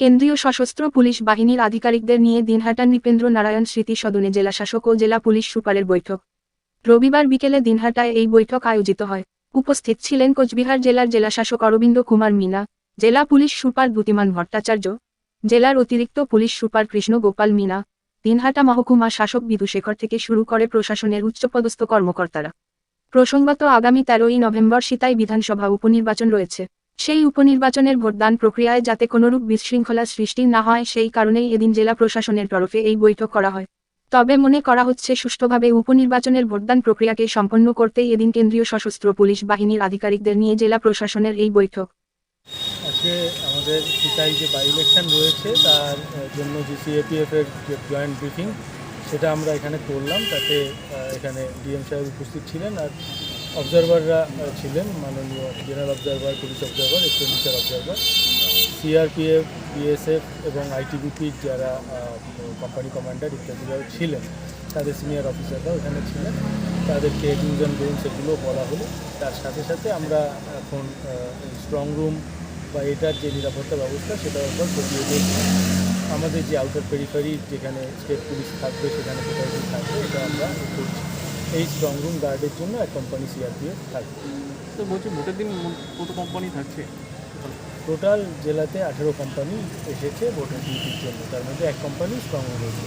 কেন্দ্রীয় সশস্ত্র পুলিশ বাহিনীর আধিকারিকদের নিয়ে দিনহাটার নৃপেন্দ্র নারায়ণ স্মৃতি সদনে জেলা শাসক ও জেলা পুলিশ সুপারের বৈঠক। রবিবার বিকেলে দিনহাটায় এই বৈঠক আয়োজিত হয়। উপস্থিত ছিলেন কোচবিহার জেলার জেলাশাসক অরবিন্দ কুমার মিনা, জেলা পুলিশ সুপার দ্যুতিমান ভট্টাচার্য, জেলার অতিরিক্ত পুলিশ সুপার কৃষ্ণ গোপাল মিনা, দিনহাটা মহকুমা শাসক বিদুশেখর থেকে শুরু করে প্রশাসনের উচ্চপদস্থ কর্মকর্তারা। প্রসঙ্গত আগামী তেরোই নভেম্বর সিতাই বিধানসভা উপনির্বাচন রয়েছে। সেই উপনির্বাচনের ভোটদান প্রক্রিয়ায় যাতে কোনোরূপ বিশৃঙ্খলা সৃষ্টি না হয়, সেই কারণেই এদিন জেলা প্রশাসনের তরফে এই বৈঠক করা হয়। তবে মনে করা হচ্ছে, সুষ্ঠুভাবে উপনির্বাচনের ভোটদান প্রক্রিয়াকে সম্পন্ন করতেই এদিন কেন্দ্রীয় সশস্ত্র পুলিশ বাহিনীর আধিকারিকদের নিয়ে জেলা প্রশাসনের এই বৈঠক। আজকে আমাদের যে বাই ইলেকশন রয়েছে, তার জন্য যে সিএপিএফ এর যে জয়েন্ট ব্রিফিং সেটা আমরা এখানে করলাম। তাতে এখানে ডিএম সাহেব উপস্থিত ছিলেন আর অবজারভাররা ছিলেন, মাননীয় general observer police observer expenditure observer CRPF BSF এবং আইটিবিপির যারা কোম্পানি কমান্ডার ইত্যাদিরাও ছিলেন, তাদের সিনিয়র অফিসাররাও এখানে ছিলেন, তাদেরকে ডিভিশন বেঞ্চ এগুলো বলা হলো। তার সাথে সাথে আমরা এখন স্ট্রং রুম বা এটার যে নিরাপত্তা ব্যবস্থা, সেটার উপর খতিয়ে দেখছি আমাদের যে আউটার পেরিফারি যেখানে স্টেট পুলিশ থাকবে, সেখানে কোথায় থাকবে, এটা আমরা করছি। এই স্ট্রং রুম গার্ডের জন্য এক কোম্পানি সিআরপিএফ থাকবে। তো বলছি ভোটের দিন কত কোম্পানি থাকছে? টোটাল জেলাতে আঠেরো কোম্পানি এসেছে ভোটের ডিউটির জন্য। তার মধ্যে এক কোম্পানি স্ট্রং রয়েছে